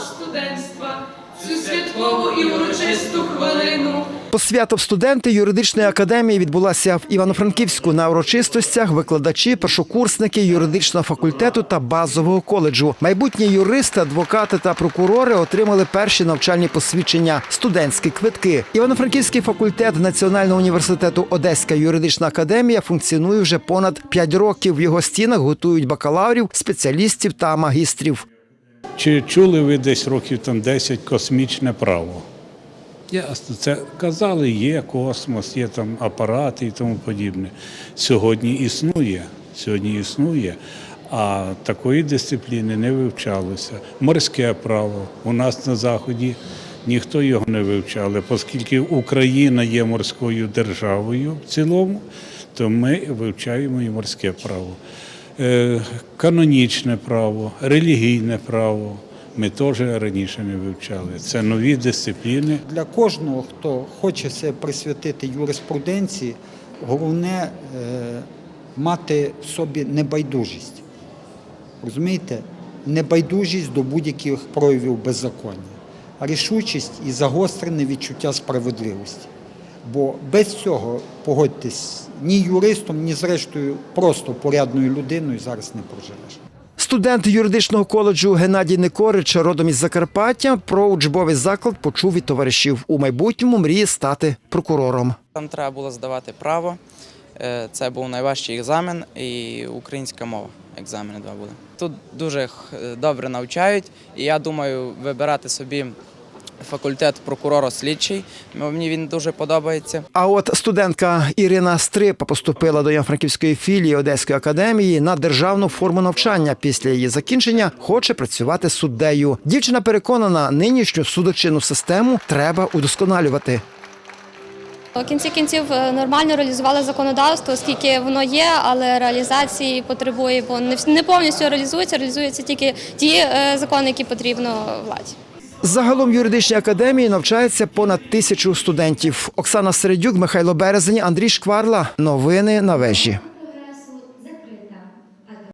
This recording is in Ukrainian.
студентства, цю святкову і урочисту хвилину. Посвято студенти юридичної академії відбулася в Івано-Франківську на урочистостях. Викладачі, першокурсники юридичного факультету та базового коледжу. Майбутні юристи, адвокати та прокурори отримали перші навчальні посвідчення студентські квитки. Івано-Франківський факультет Національного університету Одеська юридична академія функціонує вже понад 5 років. В його стінах готують бакалаврів, спеціалістів та магістрів. Чи чули ви десь років там 10 космічне право? Ясно, це казали, є космос, є там апарати і тому подібне. Сьогодні існує, сьогодні існує, а такої дисципліни не вивчалося. Морське право у нас на заході ніхто його не вивчав, оскільки Україна є морською державою в цілому, то ми вивчаємо і морське право. Е, Канонічне право, релігійне право ми теж раніше не вивчали. Це нові дисципліни. Для кожного, хто хоче себе присвятити юриспруденції, головне е, мати в собі небайдужість. Розумієте? Небайдужість до будь-яких проявів беззаконня, рішучість і загострене відчуття справедливості. Бо без цього, погодьтесь, ні юристом, ні зрештою просто порядною людиною зараз не проживеш. Студент юридичного коледжу Геннадій Никорич, родом із Закарпаття, про учбовий заклад почув від товаришів. У майбутньому мріє стати прокурором. Там треба було здавати право. Е, Це був найважчий екзамен і українська мова. Екзамени два були. Тут дуже добре навчають, і я думаю, вибирати собі факультет прокурора-слідчий. Мені він дуже подобається. А от студентка Ірина Стрипа поступила до Івано-Франківської філії Одеської академії на державну форму навчання. Після її закінчення хоче працювати суддею. Дівчина переконана, нинішню судочинну систему треба удосконалювати. В кінці кінців е, нормально реалізували законодавство, оскільки воно є, але реалізації потребує, бо не вс- не повністю реалізується, реалізуються тільки ті е, закони, які потрібно владі. Загалом в юридичній академії навчається понад тисячу студентів. Оксана Середюк, Михайло Березень, Андрій Шкварла. Новини на вежі.